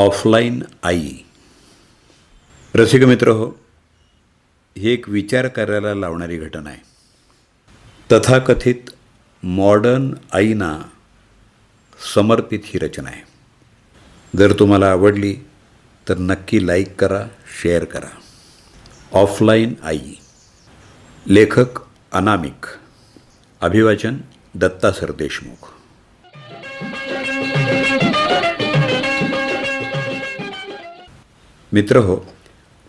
Offline आई. रसिक मित्र हो ही एक विचार करायला लावणारी घटना आहे. तथाकथित मॉडर्न आईना समर्पित ही रचना आहे. जर तुम्हाला आवडली तर नक्की लाईक करा शेअर करा. ऑफलाईन आई. लेखक अनामिक. अभिवाचन दत्ता सरदेशमुख. मित्र हो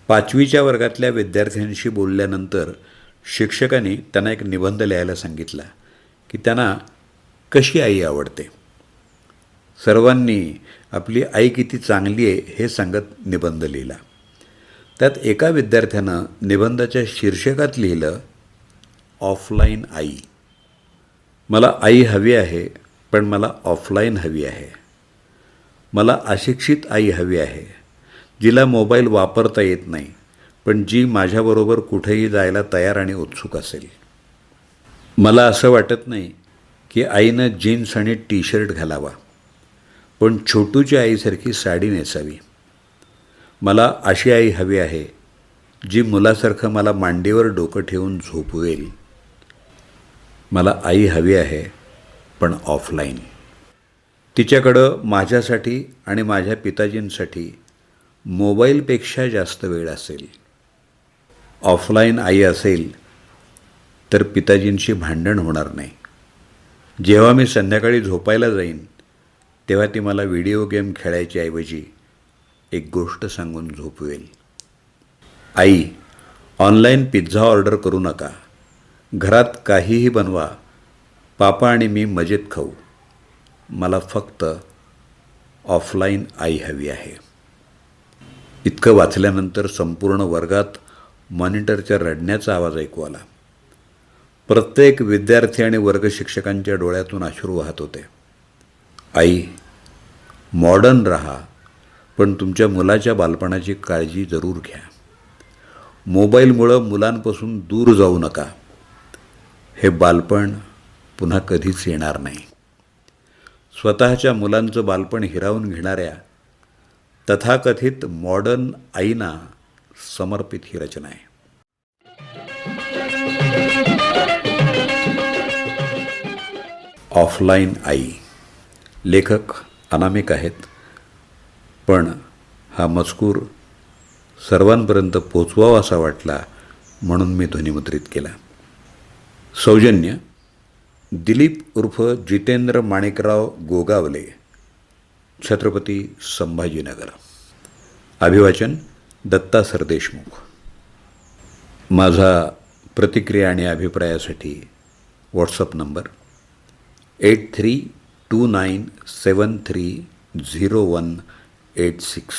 पाचवीच्या वर्गातल्या विद्यार्थ्यांशी बोलल्यानंतर शिक्षकांनी त्यांना एक निबंध लिहायला सांगितला की त्यांना कशी आई आवडते? सर्वांनी आपली आई किती चांगली आहे हे सांगत निबंध लिहिला. त्यात एका विद्यार्थ्यानं निबंधाच्या शीर्षकात लिहिलं ऑफलाईन आई. मला आई हवी आहे पण मला ऑफलाईन हवी आहे. मला अशिक्षित आई हवी आहे. जिला मोबाईल वापरता येत नाही पण जी माझ्याबरोबर कुठेही जायला तयार आणि उत्सुक असेल. मला असं वाटत नाही की आईनं जीन्स आणि टी शर्ट घालावा पण छोटूच्या आईसारखी साडी नेसावी. मला अशी आई हवी आहे जी मुलासारखं मला मांडीवर डोकं ठेवून झोपवेल. मला आई हवी आहे पण ऑफलाईन. तिच्याकडं माझ्यासाठी आणि माझ्या पिताजींसाठी मोबाईलपेक्षा जास्त वेळ असेल ऑफलाईन आई असेल तर पिताजींशी भांडण होणार नाही. जेव्हा मी संध्याकाळी झोपायला जाईन तेव्हा ती मला व्हिडिओ गेम खेळायच्या ऐवजी एक गोष्ट सांगून झोपवेल. आई ऑनलाईन पिझ्झा ऑर्डर करू नका. घरात काहीही बनवा. पापा आणि मी मजेत खाऊ. मला फक्त ऑफलाईन आई हवी आहे. इतकं वाचल्यानंतर संपूर्ण वर्गात मॉनिटरच्या रडण्याचा आवाज ऐकू आला. प्रत्येक विद्यार्थी आणि वर्ग शिक्षकांच्या डोळ्यातून अश्रू वाहत होते. आई मॉडर्न राहा पण तुमच्या मुलाच्या बालपणाची काळजी जरूर घ्या. मोबाईलमुळं मुलांपासून दूर जाऊ नका. हे बालपण पुन्हा कधीच येणार नाही. स्वतःच्या मुलांचं बालपण हिरावून घेणाऱ्या तथाकथित मॉडर्न आईना समर्पित ही रचना आहे. ऑफलाईन आई. लेखक अनामिक आहेत पण हा मजकूर सर्वांपर्यंत पोचवावा असा वाटला म्हणून मी ध्वनिमुद्रित केला. सौजन्य दिलीप उर्फ जितेंद्र माणिकराव गोगावले. छत्रपती संभाजीनगर. अभिवाचन दत्ता सरदेशमुख माझा प्रतिक्रिया आणि अभिप्रायासाठी WhatsApp number eight three two nine seven three zero one eight six.